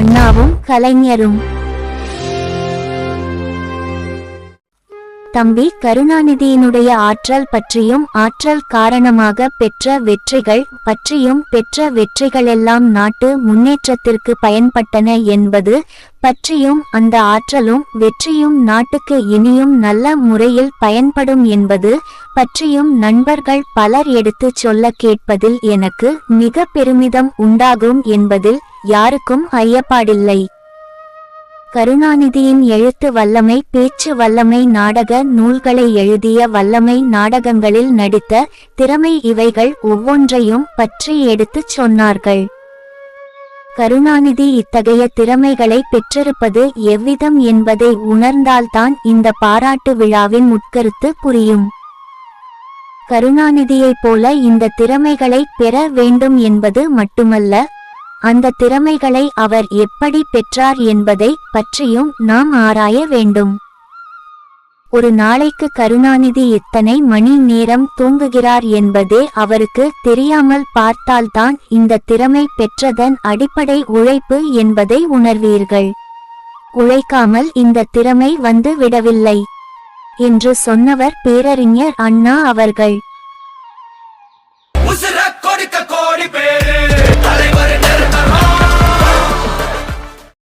அண்ணாவும் கலைஞரும். தம்பி கருணாநிதியினுடைய ஆற்றல் பற்றியும் ஆற்றல் காரணமாக பெற்ற வெற்றிகள் பற்றியும் பெற்ற வெற்றிகளெல்லாம் நாட்டு முன்னேற்றத்திற்கு பயன்பட்டன என்பது பற்றியும் அந்த ஆற்றலும் வெற்றியும் நாட்டுக்கு இனியும் நல்ல முறையில் பயன்படும் என்பது பற்றியும் நண்பர்கள் பலர் எடுத்துச் சொல்ல கேட்பதில் எனக்கு மிக பெருமிதம் உண்டாகும் என்பதில் யாருக்கும் ஐயப்பாடில்லை. கருணாநிதியின் எழுத்து வல்லமை பேச்சு வல்லமை நாடக நூல்களை எழுதிய வல்லமை நாடகங்களில் நடித்த திறமை இவைகள் ஒவ்வொன்றையும் பற்றி எடுத்துச் சொன்னார்கள். கருணாநிதி இத்தகைய திறமைகளை பெற்றிருப்பது எவ்விதம் என்பதை உணர்ந்தால்தான் இந்த பாராட்டு விழாவின் உட்கருத்து புரியும். கருணாநிதியைப் போல இந்த திறமைகளை பெற வேண்டும் என்பது மட்டுமல்ல அந்த திறமைகளை அவர் எப்படி பெற்றார் என்பதை பற்றியும் நாம் ஆராய வேண்டும். ஒரு நாளைக்கு கருணாநிதி இத்தனை மணி நேரம் தூங்குகிறார் என்பதே அவருக்கு தெரியாமல் பார்த்தால்தான் இந்த திறமை பெற்றதன் அடிப்படை உழைப்பு என்பதை உணர்வீர்கள். உழைக்காமல் இந்த திறமை வந்து விடவில்லை என்று சொன்னவர் பேரறிஞர் அண்ணா அவர்கள்.